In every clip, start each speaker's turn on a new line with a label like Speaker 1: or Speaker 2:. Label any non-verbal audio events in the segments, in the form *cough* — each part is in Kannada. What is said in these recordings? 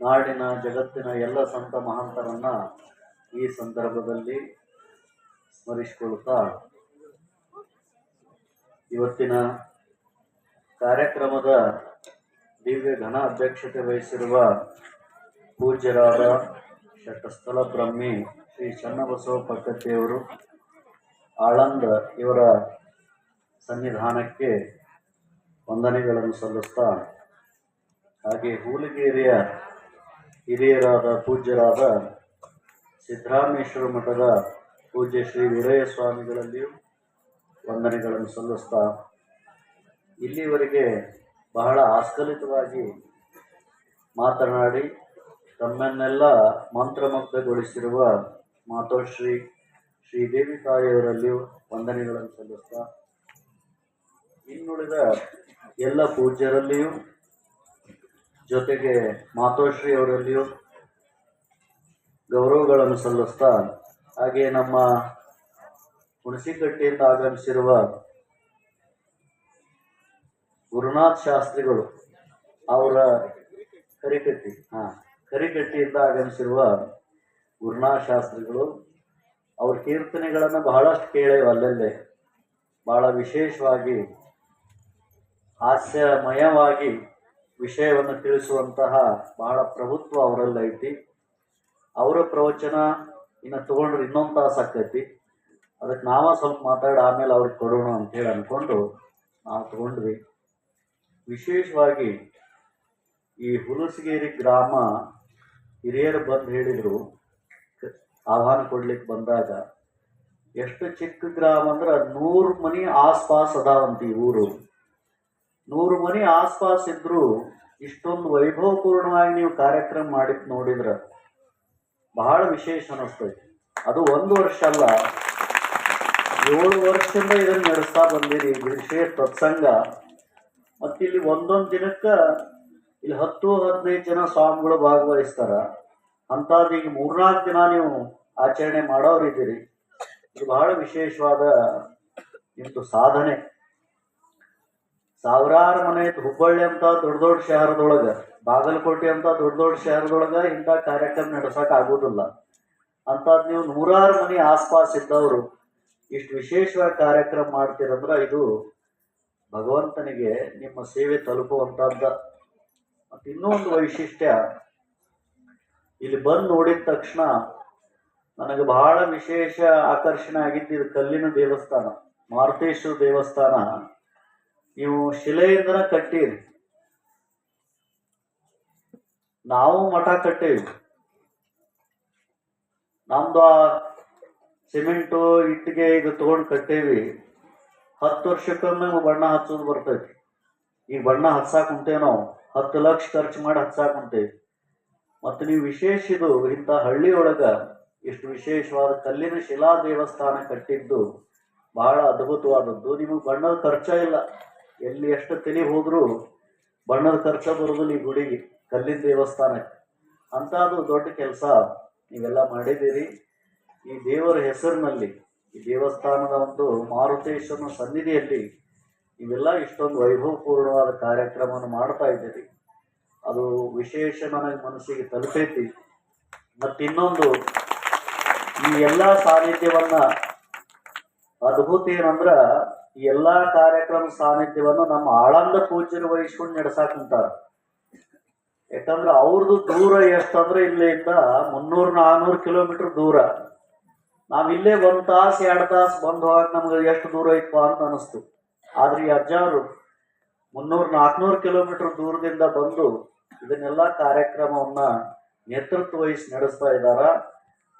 Speaker 1: ನಾಡಿನ ಜಗತ್ತಿನ ಎಲ್ಲ ಸಂತ ಮಹಾಂತರನ್ನ ಈ ಸಂದರ್ಭದಲ್ಲಿ ಸ್ಮರಿಸಿಕೊಳ್ತಾ ಇವತ್ತಿನ ಕಾರ್ಯಕ್ರಮದ ದಿವ್ಯ ಘನ ಅಧ್ಯಕ್ಷತೆ ವಹಿಸಿರುವ ಪೂಜ್ಯರಾದ ಶಟಸ್ಥಲ ಬ್ರಹ್ಮಿ ಶ್ರೀ ಚನ್ನಬಸವ ಪಕ್ಕತ್ತಿಯವರು ಆಳಂದ ಇವರ ಸನ್ನಿಧಾನಕ್ಕೆ ವಂದನೆಗಳನ್ನು ಸಲ್ಲಿಸ್ತಾ, ಹಾಗೆ ಹೂಲಿಗೇರಿಯ ಹಿರಿಯರಾದ ಪೂಜ್ಯರಾದ ಸಿದ್ದರಾಮೇಶ್ವರ ಮಠದ ಪೂಜ್ಯ ಶ್ರೀ ವೀರಯ್ಯ ಸ್ವಾಮಿಗಳಲ್ಲಿಯೂ ವಂದನೆಗಳನ್ನು ಸಲ್ಲಿಸ್ತಾ ಇಲ್ಲಿವರೆಗೆ ಬಹಳ ಆಸ್ಖಲಿತವಾಗಿ ಮಾತನಾಡಿ ತಮ್ಮನ್ನೆಲ್ಲ ಮಂತ್ರಮುಗ್ಧಗೊಳಿಸಿರುವ ಮಾತೋಶ್ರೀ ಶ್ರೀದೇವಿ ತಾಯಿಯವರಲ್ಲಿಯೂ ವಂದನೆಗಳನ್ನು ಸಲ್ಲಿಸ್ತಾ ಇನ್ನುಳಿದ ಎಲ್ಲ ಪೂಜ್ಯರಲ್ಲಿಯೂ ಜೊತೆಗೆ ಮಾತೋಶ್ರೀ ಅವರಲ್ಲಿಯೂ ಗೌರವಗಳನ್ನು ಸಲ್ಲಿಸ್ತಾ, ಹಾಗೆ ನಮ್ಮ ಹುಣಸಿಕಟ್ಟೆಯಿಂದ ಆಗಮಿಸಿರುವ ಗುರುನಾಥ್ ಶಾಸ್ತ್ರಿಗಳು ಅವರ ಕರಿಕಟ್ಟಿ, ಹಾ, ಕರಿಕಟ್ಟಿಯಿಂದ ಆಗಮಿಸಿರುವ ಗುರುನಾಥ್ ಶಾಸ್ತ್ರಿಗಳು ಅವ್ರ ಕೀರ್ತನೆಗಳನ್ನು ಬಹಳಷ್ಟು ಕೇಳೇವು ಅಲ್ಲಲ್ಲೇ. ಬಹಳ ವಿಶೇಷವಾಗಿ ಹಾಸ್ಯಮಯವಾಗಿ ವಿಷಯವನ್ನು ತಿಳಿಸುವಂತಹ ಬಹಳ ಪ್ರಭುತ್ವ ಅವರಲ್ಲಿ ಐತಿ. ಅವರ ಪ್ರವಚನ ಇನ್ನು ತಗೊಂಡ್ರೆ ಇನ್ನೊಂದು ತಾಸು ಆಕೈತಿ ಅದಕ್ಕೆ ನಾವ ಸ್ವಲ್ಪ ಮಾತಾಡಿ ಆಮೇಲೆ ಅವ್ರಿಗೆ ಕೊಡೋಣ ಅಂತೇಳಿ ಅಂದ್ಕೊಂಡು ನಾವು ತಗೊಂಡ್ವಿ. ವಿಶೇಷವಾಗಿ ಈ ಹುಲಸಗೇರಿ ಗ್ರಾಮ ಹಿರಿಯರು ಬಂದು ಹೇಳಿದರು. ಆಹ್ವಾನ ಕೊಡ್ಲಿಕ್ಕೆ ಬಂದಾಗ ಎಷ್ಟು ಚಿಕ್ಕ ಗ್ರಾಮ ಅಂದ್ರೆ ನೂರು ಮನಿ ಆಸ್ಪಾಸ್ ಅದಾವಂತ ಈ ಊರು. ನೂರು ಮನೆ ಆಸ್ಪಾಸ್ ಇದ್ರು ಇಷ್ಟೊಂದು ವೈಭವಪೂರ್ಣವಾಗಿ ನೀವು ಕಾರ್ಯಕ್ರಮ ಮಾಡಿ ನೋಡಿದ್ರ ಬಹಳ ವಿಶೇಷ ಅನಿಸ್ತೈತಿ. ಅದು ಒಂದು ವರ್ಷ ಅಲ್ಲ. ಏಳು ವರ್ಷದಿಂದ ಇದನ್ನ ನಡೆಸ್ತಾ ಬಂದಿರಿ ವಿಶೇಷ ಸತ್ಸಂಗ ಮತ್ತಿಲ್ಲಿ ಒಂದೊಂದು ದಿನಕ್ಕ ಇಲ್ಲಿ ಹತ್ತು, ಹದಿನೈದು ಜನ ಸ್ವಾಮಿಗಳು ಭಾಗವಹಿಸ್ತಾರ. ಅಂಥದ್ದು ಈಗ ಮೂರ್ನಾಲ್ಕು ದಿನ ನೀವು ಆಚರಣೆ ಮಾಡೋರಿದ್ದೀರಿ. ಇದು ಬಹಳ ವಿಶೇಷವಾದ ನಿಮ್ದು ಸಾಧನೆ. ಸಾವಿರಾರು ಮನೆ ಐತಿ. ಹುಬ್ಬಳ್ಳಿ ಅಂತ ದೊಡ್ಡ ದೊಡ್ಡ ಶಹರದೊಳಗ, ಬಾಗಲಕೋಟೆ ಅಂತ ದೊಡ್ಡ ದೊಡ್ಡ ಶಹರದೊಳಗ ಇಂಥ ಕಾರ್ಯಕ್ರಮ ನಡೆಸಕ್ ಆಗೋದಿಲ್ಲ ಅಂಥದ್ದು ನೀವು ನೂರಾರು ಮನೆ ಆಸ್ಪಾಸ್ ಇದ್ದವರು, ಇಷ್ಟು ವಿಶೇಷವಾಗಿ ಕಾರ್ಯಕ್ರಮ ಮಾಡ್ತೀರಂದ್ರ ಇದು ಭಗವಂತನಿಗೆ ನಿಮ್ಮ ಸೇವೆ ತಲುಪುವಂತಹದ್ದ ಮತ್ತು ಇನ್ನೊಂದು ವೈಶಿಷ್ಟ್ಯ, ಇಲ್ಲಿ ಬಂದು ನೋಡಿದ ತಕ್ಷಣ ನನಗೆ ಬಹಳ ವಿಶೇಷ ಆಕರ್ಷಣೆ ಆಗಿದ್ದು ಇದು ಕಲ್ಲಿನ ದೇವಸ್ಥಾನ, ಮಾರುತೇಶ್ವರ ದೇವಸ್ಥಾನ ನೀವು ಶಿಲೆಯಿಂದ ಕಟ್ಟಿರಿ. ನಾವು ಮಠ ಕಟ್ಟೇವಿ. ನಮ್ದು ಆ ಸಿಮೆಂಟು, ಇಟ್ಟಿಗೆ ಇದು ತಗೊಂಡು ಕಟ್ಟೇವಿ. ಹತ್ತು ವರ್ಷಕ್ಕೊಮ್ಮೆ ಬಣ್ಣ ಹಚ್ಚೋದು ಬರ್ತೈತಿ. ಈಗ ಬಣ್ಣ ಹಚ್ಚಾಕ್ ಕುಂತೇವೆ ನಾವು. ಹತ್ತು ಲಕ್ಷ ಖರ್ಚು ಮಾಡಿ ಹಚ್ಚಾಕ್ ಕುಂತೇವಿ. ಮತ್ತು ನೀವು ವಿಶೇಷ ಇದು, ಇಂಥ ಹಳ್ಳಿಯೊಳಗ ಇಷ್ಟು ವಿಶೇಷವಾದ ಕಲ್ಲಿನ ಶಿಲಾ ದೇವಸ್ಥಾನ ಕಟ್ಟಿದ್ದು ಬಹಳ ಅದ್ಭುತವಾದದ್ದು. ನಿಮಗೆ ಬಣ್ಣದ ಖರ್ಚ ಇಲ್ಲ. ಎಲ್ಲಿ ಎಷ್ಟು ತಲೆ ಹೋದರೂ ಬಣ್ಣದ ಖರ್ಚ ಬರೋದಿಲ್ಲ ಈ ಗುಡಿಗೆ, ಕಲ್ಲಿನ ದೇವಸ್ಥಾನಕ್ಕೆ. ಅಂಥದ್ದು ದೊಡ್ಡ ಕೆಲಸ ನೀವೆಲ್ಲ ಮಾಡಿದ್ದೀರಿ. ಈ ದೇವರ ಹೆಸರಿನಲ್ಲಿ, ಈ ದೇವಸ್ಥಾನದ ಒಂದು ಮಾರುತೇಶ್ವರನ ಸನ್ನಿಧಿಯಲ್ಲಿ ನೀವೆಲ್ಲ ಇಷ್ಟೊಂದು ವೈಭವಪೂರ್ಣವಾದ ಕಾರ್ಯಕ್ರಮವನ್ನು ಮಾಡ್ತಾ ಇದ್ದೀರಿ. ಅದು ವಿಶೇಷ ನನಗೆ ಮನಸ್ಸಿಗೆ ತಲುಪೈತಿ. ಮತ್ತು ಇನ್ನೊಂದು ಈ ಎಲ್ಲ ಸಾನ್ನಿಧ್ಯವನ್ನು ಅದ್ಭುತ ಏನಂದ್ರ ಎಲ್ಲಾ ಕಾರ್ಯಕ್ರಮ ಸಾನ್ನಿಧ್ಯವನ್ನು ನಮ್ಮ ಆಳಂದ ಪೂಜ್ಯರು ವಹಿಸ್ಕೊಂಡು ನಡೆಸಾಕ್ ಕುಂತಾರ ಯಾಕಂದ್ರೆ ಅವ್ರದ್ದು ದೂರ ಎಷ್ಟಂದ್ರೆ ಇಲ್ಲಿಂದ ಮುನ್ನೂರು ನಾನ್ನೂರು ಕಿಲೋಮೀಟರ್ ದೂರ. ನಾವಿಲ್ಲೇ ಒಂದ್ ತಾಸು, ಎರಡು ತಾಸು ಬಂದು ಹೋಗಕ್ ನಮ್ಗೆ ಎಷ್ಟು ದೂರ ಐತಪ್ಪ ಅಂತ ಅನಿಸ್ತು. ಆದ್ರೆ ಈ ಅಜ್ಜಾರು ಮುನ್ನೂರು ನಾಲ್ಕುನೂರು ಕಿಲೋಮೀಟರ್ ದೂರದಿಂದ ಬಂದು ಇದನ್ನೆಲ್ಲ ಕಾರ್ಯಕ್ರಮವನ್ನ ನೇತೃತ್ವ ವಹಿಸಿ ನಡೆಸ್ತಾ ಇದ್ದಾರ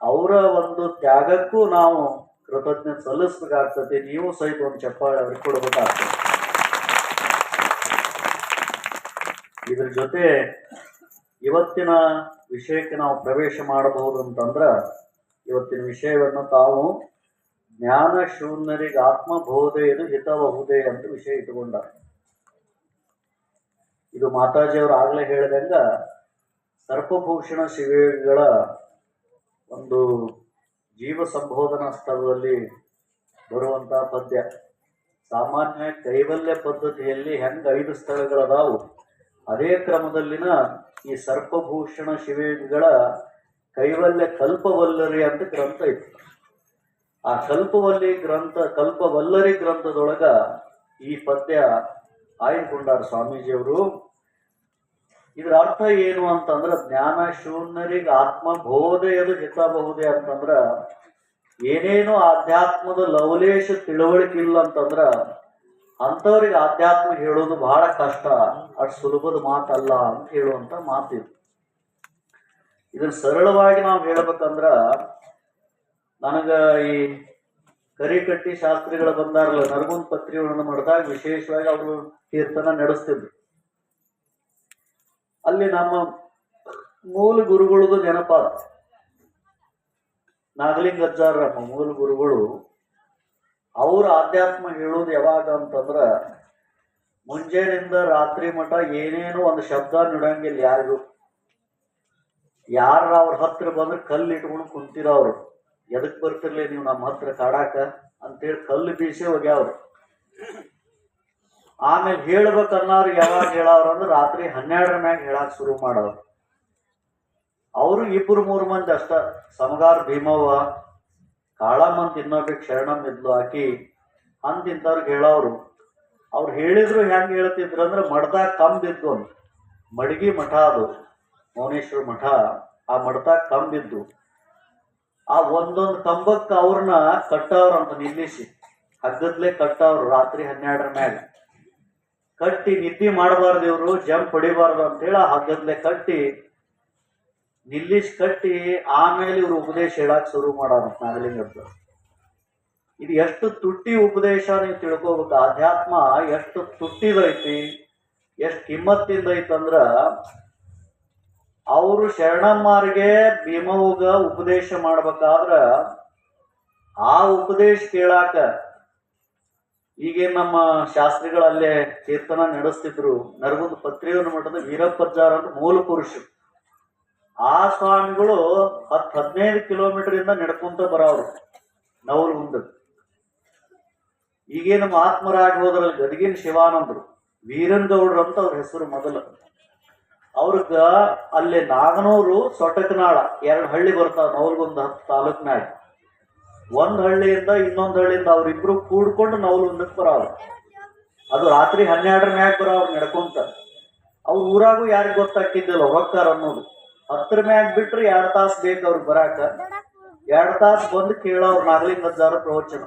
Speaker 1: ಅವರ ಒಂದು ತ್ಯಾಗಕ್ಕೂ ನಾವು ಕೃತಜ್ಞತೆ ಸಲ್ಲಿಸ್ಬೇಕಾಗ್ತದೆ. ನೀವು ಸಹಿತ ಒಂದು ಚಪ್ಪಾಳೆ ಅವ್ರಿಗೆ ಕೊಡಬೇಕಾಗ್ತದೆ. ಇದ್ರ ಜೊತೆ ಇವತ್ತಿನ ವಿಷಯಕ್ಕೆ ನಾವು ಪ್ರವೇಶ ಮಾಡಬಹುದು ಅಂತಂದ್ರ, ಇವತ್ತಿನ ವಿಷಯವನ್ನು ತಾವು ಜ್ಞಾನ ಶೂನ್ಯರಿಗೆ ಆತ್ಮಬೋಧೆಯನ್ನು ಹಿತಬಹುದೇ ಅಂತ ವಿಷಯ ಇಟ್ಟುಕೊಂಡ. ಇದು ಮಾತಾಜಿಯವರು ಆಗ್ಲೇ ಹೇಳಿದಂಗ ಸರ್ಪಭೂಷಣ ಶಿವೆಗಳ ಒಂದು ಜೀವ ಸಂಬೋಧನಾ ಸ್ಥಳದಲ್ಲಿ ಬರುವಂತಹ ಪದ್ಯ. ಸಾಮಾನ್ಯ ಕೈವಲ್ಯ ಪದ್ಧತಿಯಲ್ಲಿ ಹೆಂಗ ಐದು ಸ್ಥಳಗಳದಾವು? ಅದೇ ಕ್ರಮದಲ್ಲಿನ ಈ ಸರ್ಪಭೂಷಣ ಶಿವೇಗಳ ಕೈವಲ್ಯ ಕಲ್ಪವಲ್ಲರಿ ಅಂತ ಗ್ರಂಥ ಇತ್ತು. ಆ ಕಲ್ಪವಲ್ಲಿ ಗ್ರಂಥ, ಕಲ್ಪವಲ್ಲರಿ ಗ್ರಂಥದೊಳಗ ಈ ಪದ್ಯ ಆಯ್ದುಕೊಂಡಾರ ಸ್ವಾಮೀಜಿಯವರು ಇದ್ರ ಅರ್ಥ ಏನು ಅಂತಂದ್ರೆ ಜ್ಞಾನ ಶೂನ್ಯರಿಗೆ ಆತ್ಮ ಆತ್ಮಬೋಧೆಯದು ಹಿತಬಹುದೇ ಅಂತಂದ್ರ ಏನೇನು ಆಧ್ಯಾತ್ಮದ ಲವಲೇಶ ತಿಳುವಳಿಕೆ ಇಲ್ಲ ಅಂತಂದ್ರ ಅಂಥವ್ರಿಗೆ ಆಧ್ಯಾತ್ಮ ಹೇಳೋದು ಬಹಳ ಕಷ್ಟ. ಅಷ್ಟು ಸುಲಭದ ಮಾತಲ್ಲ ಅಂತ ಹೇಳುವಂತ ಮಾತಿದ್ರು ಇದನ್ನ ಸರಳವಾಗಿ ನಾವು ಹೇಳ್ಬೇಕಂದ್ರ ನನಗ ಈ ಕರಿಕಟ್ಟಿ ಶಾಸ್ತ್ರಿಗಳು ಬಂದಾರಲ್ಲ, ನರಗುಂದ್ ಪತ್ರಿಗಳನ್ನು ಮಾಡಿದಾಗ ವಿಶೇಷವಾಗಿ ಅವರು ಕೀರ್ತನ ನಡೆಸ್ತಿದ್ರು. ಅಲ್ಲಿ ನಮ್ಮ ಮೂಲ ಗುರುಗಳದು ನೆನಪಾದ ನಾಗಲಿಂಗಜ್ಜಾರ ಮೂಲ ಗುರುಗಳು, ಅವ್ರ ಆಧ್ಯಾತ್ಮ ಹೇಳೋದು ಯಾವಾಗ ಅಂತಂದ್ರ, ಮುಂಜಾನೆಯಿಂದ ರಾತ್ರಿ ಮಠ ಏನೇನೋ ಒಂದು ಶಬ್ದ ನುಡಂಗಿಲ್ಲ ಯಾರಿಗೂ. ಯಾರ ಅವ್ರ ಹತ್ರ ಬಂದ್ರೆ ಕಲ್ಲು ಇಟ್ಕೊಂಡು ಕುಂತಿರ ಅವ್ರು. ಎದಕ್ ಬರ್ತಿರ್ಲಿ ನೀವು ನಮ್ಮ ಹತ್ರ ಕಾಡಾಕ? ಅಂತೇಳಿ ಕಲ್ಲು ಬೀಸೇ ಹೋಗ್ಯಾವ್ರು. ಆಮೇಲೆ ಹೇಳ್ಬೇಕನ್ನೋರು ಯಾವಾಗ ಹೇಳವ್ರ ಅಂದ್ರೆ ರಾತ್ರಿ ಹನ್ನೆರಡರ ಮ್ಯಾಗ ಹೇಳಕ್ ಶುರು ಮಾಡೋರು. ಅವರು ಇಬ್ಬರು ಮೂರು ಮಂದಿ ಅಷ್ಟ. ಸಮಗಾರ ಭೀಮವ್ವ ಕಾಳಮ್ಮಂತ ಇನ್ನೊಬ್ಬಕ್ಕೆ ಶರಣಮ್ ಇದ್ಲು ಆಕಿ ಅಂತ ಇಂಥವ್ರಿಗೆ ಹೇಳವ್ರು ಅವ್ರು ಹೇಳಿದ್ರು ಹೆಂಗ್ ಹೇಳ್ತಿದ್ರು ಅಂದ್ರೆ ಮಠದಾಗ ಕಂಬಿದ್ದು ಅಂತ ಮಡಗಿ ಮಠ ಅದು, ಮೌನೇಶ್ವರ ಮಠ. ಆ ಮಠದಾಗ ಕಂಬಿದ್ದು ಆ ಒಂದೊಂದು ಕಂಬಕ್ಕೆ ಅವ್ರನ್ನ ಕಟ್ಟವ್ರಂತ ನಿಲ್ಲಿಸಿ, ಹಗ್ಗದ್ಲೆ ಕಟ್ಟವ್ರು ರಾತ್ರಿ ಹನ್ನೆರಡರ ಮ್ಯಾಗ. ಕಟ್ಟಿ ನಿದ್ದೆ ಮಾಡಬಾರ್ದು ಇವರು ಜಂಪ್ ಹೊಡಿಬಾರ್ದು ಅಂತೇಳಿ ಹಗ್ಗದ್ಲೆ ಕಟ್ಟಿ ನಿಲ್ಲಿಸಿ ಕಟ್ಟಿ ಆಮೇಲೆ ಇವರು ಉಪದೇಶ ಹೇಳಕ್ ಶುರು ಮಾಡೋದು ನಾಗಲಿಂಗದ್ದು. ಇದು ಎಷ್ಟು ತುಟ್ಟಿ ಉಪದೇಶ ನೀವು ತಿಳ್ಕೊಬೇಕು. ಆಧ್ಯಾತ್ಮ ಎಷ್ಟು ತುಟ್ಟಿದೈತಿ, ಎಷ್ಟು ಕಿಮ್ಮತ್ತಿಂದ ಐತಂದ್ರ ಅವರು ಶರಣಮ್ಮಾರಿಗೆ ಭೀಮವ್ಗ ಉಪದೇಶ ಮಾಡ್ಬೇಕಾದ್ರ ಆ ಉಪದೇಶ ಕೇಳಾಕ ಈಗೇನ್ ನಮ್ಮ ಶಾಸ್ತ್ರಿಗಳಲ್ಲೇ ಕೀರ್ತನ ನಡೆಸ್ತಿದ್ರು. ನರಗುಂದ ಪತ್ರಿಯವನ ಮಠದ ವೀರಪ್ಪಜ್ಜಾರ ಅಂತ ಮೂಲ ಪುರುಷ ಆ ಸ್ವಾಮಿಗಳು ಹತ್ತು ಹದಿನೈದು ಕಿಲೋಮೀಟರ್ ಇಂದ ನಡ್ಕೊಂತ ಬರೋರು ನವಲ್ ಮುಂದೆ ಈಗೇನು ಮಹಾತ್ಮರಾಗಿ ಹೋದ್ರಲ್ಲಿ ಗದಗಿನ ಶಿವಾನಂದರು. ವೀರನ್ ಅಂತ ಅವ್ರ ಹೆಸರು ಮೊದಲು. ಅವ್ರಗ ಅಲ್ಲಿ ನಾಗನೂರು ಸೊಟಕನಾಳ ಎರಡು ಹಳ್ಳಿ ಬರ್ತಾವ ನವಲ್ಗೊಂದು ತಾಲೂಕ್ನಾಗ. ಒಂದ್ ಹಳ್ಳಿಯಿಂದ ಇನ್ನೊಂದ್ ಹಳ್ಳಿಯಿಂದ ಅವ್ರಿಬ್ರು ಕೂಡ್ಕೊಂಡು ನವಲುಂದಕ್ಕೆ ಬರೋರು. ಅದು ರಾತ್ರಿ ಹನ್ನೆರಡರ ಮ್ಯಾಗ ಬರೋರು ನಡ್ಕೊಂತ ಅವ್ರ ಊರಾಗೂ ಯಾರಿಗೆ ಗೊತ್ತಾಕಿದ್ದಿಲ್ಲ ಹೋಗ್ತಾರ ಅನ್ನೋದು. ಹತ್ತರ ಮ್ಯಾಗ ಬಿಟ್ರೆ ಎರಡ್ ತಾಸ್ ಬೇಕು ಅವ್ರಿಗೆ ಬರಾಕ. ಎರಡ್ ತಾಸ್ ಬಂದು ಕೇಳೋರು ನಾಗಲಿಂಗಜ್ಜಾರ ಪ್ರವಚನ.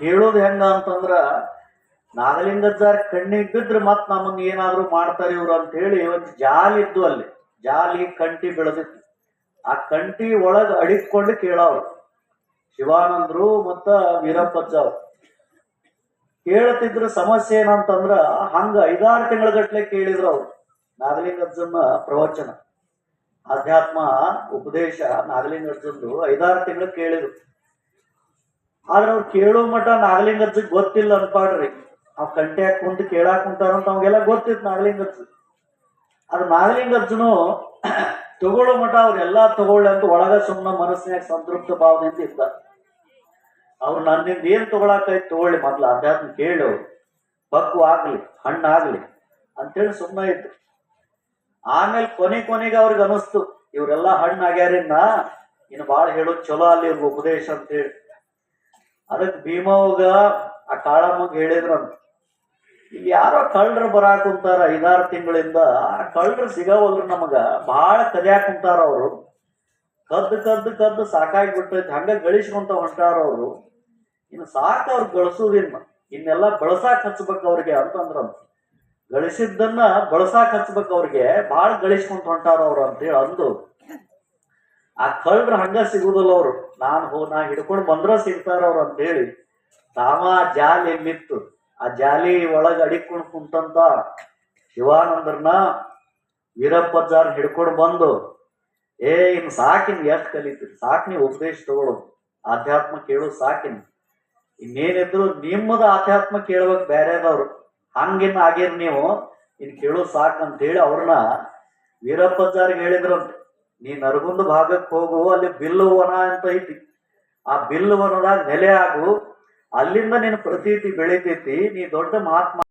Speaker 1: ಕೇಳೋದು ಹೆಂಗ ಅಂತಂದ್ರ ನಾಗಲಿಂಗಜ್ಜಾರ್ ಕಣ್ಣಿಗೆ ಬಿದ್ರೆ ಮತ್ ನಮ್ಮನ್ನ ಏನಾದ್ರು ಮಾಡ್ತಾರೆ ಇವ್ರು ಅಂತ ಹೇಳಿ ಒಂದ್ ಜಾಲಿ ಇದ್ದು ಅಲ್ಲಿ. ಜಾಲಿ ಕಂಟಿ ಬೆಳೆದಿತ್ತು. ಆ ಕಂಟಿ ಒಳಗ್ ಅಡಿಕೊಂಡು ಕೇಳೋರು. ಶಿವಾನಂದ್ರು ಮತ್ತ ವೀರಪ್ಪ ಅವ್ರು ಕೇಳ್ತಿದ್ರ ಸಮಸ್ಯೆ ಏನಂತಂದ್ರ ಹಂಗ ಐದಾರು ತಿಂಗಳ ಗಟ್ಲೆ ಕೇಳಿದ್ರು ಅವ್ರು. ನಾಗಲಿಂಗಜ್ಜನ ಪ್ರವಚನ. ಅಧ್ಯಾತ್ಮ ಉಪದೇಶ ನಾಗಲಿಂಗಜ್ಜಂದು ಐದಾರು ತಿಂಗಳು ಕೇಳಿದ್ರು. ಆದ್ರೆ ಅವ್ರು ಕೇಳೋ ಮಠ ನಾಗಲಿಂಗಜ್ಜಗ್ ಗೊತ್ತಿಲ್ಲ ಅನ್ಪಾಡ್ರಿ. ಅವ್ ಕಂಟ್ಯಾಗ ಕುಂತು ಕೇಳಾಕ್ ಕುಂತಾರಂತ ಅವಾಗೆಲ್ಲ ಗೊತ್ತಿತ್ತು ನಾಗಲಿಂಗಜ್ಜ ಅದು ನಾಗಲಿಂಗಜ್ಜನು *clears throat* ತಗೊಳ್ಳೋ ಮಠ ಅವ್ರೆಲ್ಲಾ ತಗೊಳ್ಳಿ ಅಂತ ಒಳಗ ಸುಮ್ಮನೆ ಮನಸ್ಸಿನಾಗ ಸಂತೃಪ್ತ ಅಂತ ಇದ್ದ ಅವ್ರು ನನ್ನಿಂದ ಏನ್ ತಗೊಳಕಾಯ್ತು ತಗೊಳ್ಳಿ ಮೊದ್ಲು ಅಧ್ಯಾತ್ಮ ಕೇಳು. ಬಕ್ಕು ಆಗ್ಲಿ ಹಣ್ಣಾಗ್ಲಿ ಅಂತೇಳಿ ಸುಮ್ಮನೆ ಇತ್ತು ಆಮೇಲೆ ಕೊನೆ ಕೊನೆಗೆ ಅವ್ರಿಗೆ ಅನಿಸ್ತು ಇವರೆಲ್ಲ ಹಣ್ಣಾಗ್ಯಾರಿನ್ನ ಇನ್ನು ಬಾಳ ಹೇಳೋದು ಚಲೋ ಅಲ್ಲಿ ಉಪದೇಶ ಅಂತೇಳಿ. ಅದಕ್ಕೆ ಭೀಮವ್ಗ ಆ ಕಾಳಮ್ಮಗ್ ಹೇಳಿದ್ರಂತ. ಯಾರೋ ಕಳ್ಳರು ಬರಾಕ್ ಕುಂತಾರ ಐದಾರು ತಿಂಗಳಿಂದ, ಆ ಕಳ್ಳರು ಸಿಗವಲ್ರು ನಮಗ ಬಹಳ ಕದ್ಯಾಕ್ ಕುಂತಾರ ಅವರು. ಕದ್ದು ಕದ್ದು ಕದ್ದು ಸಾಕಾಗಿ ಬಿಟ್ಟೈತಿ ಹಂಗ ಗಳಿಸ್ಕೊಂತ ಹೊಂಟಾರ ಅವರು. ಇನ್ನು ಸಾಕು ಅವ್ರು ಗಳಿಸೋದಿನ್ನ ಇನ್ನೆಲ್ಲ ಬಳಸಾಕ್ ಹಚ್ಬೇಕು ಅವ್ರಿಗೆ ಅಂತಂದ್ರಂತ ಗಳಿಸಿದ್ದನ್ನ ಬಳಸಾಕ್ ಹಚ್ಬೇಕು ಅವ್ರಿಗೆ. ಬಹಳ ಗಳಿಸ್ಕೊಂತ ಹೊಂಟಾರ ಅವ್ರು ಅಂತೇಳಿ ಅಂದು. ಆ ಕಳ್ಳರು ಹಂಗ ಸಿಗುದಲ್ಲ ಅವ್ರು. ನಾನ್ ಹೋ ನಾ ಹಿಡ್ಕೊಂಡು ಬಂದ್ರ ಸಿಗ್ತಾರ ಅವ್ರು ಅಂತ ಹೇಳಿ. ತಾಮ ಜಾಲಿ ಎಲ್ಲಿತ್ತು? ಆ ಜಾಲಿ ಒಳಗ ಅಡಿಕೊಂಡು ಕುಂತಂತ ವೀರಪ್ಪ ವೀರಪ್ಪಜ್ಜಾರ್ ಹಿಡ್ಕೊಂಡು ಬಂದು ಏ ಇನ್ ಸಾಕಿನ್ ಎಷ್ಟು ಕಲಿತೀರಿ? ಸಾಕು ನೀವು ಉಪದೇಶ ತಗೊಳ್ಳೋದು. ಆಧ್ಯಾತ್ಮ ಕೇಳೋದು ಸಾಕಿನ್ ಇನ್ನೇನಿದ್ರು ನಿಮ್ಮದ ಆಧ್ಯಾತ್ಮ ಕೇಳ್ಬೇಕು ಬೇರೆದವ್ರು ಹಂಗಿನ್ ಆಗಿರ್ ನೀವು ಇನ್ ಸಾಕ್ ಅಂತ ಹೇಳಿ ಅವ್ರನ್ನ ವೀರಪ್ಪಜ್ಜಾರಿಗೆ ಹೇಳಿದ್ರಂತೆ. ನೀ ನರಗುಂದ ಭಾಗಕ್ಕೆ ಹೋಗು, ಅಲ್ಲಿ ಬಿಲ್ಲು ವನ ಅಂತ ಐತಿ. ಆ ಬಿಲ್ಲು ವನದಾಗ ನೆಲೆ ಆಗು. ಅಲ್ಲಿಂದ ನಿನ್ನ ಪ್ರತೀತಿ ಬೆಳಿತೈತಿ. ನೀ ದೊಡ್ಡ ಮಹಾತ್ಮ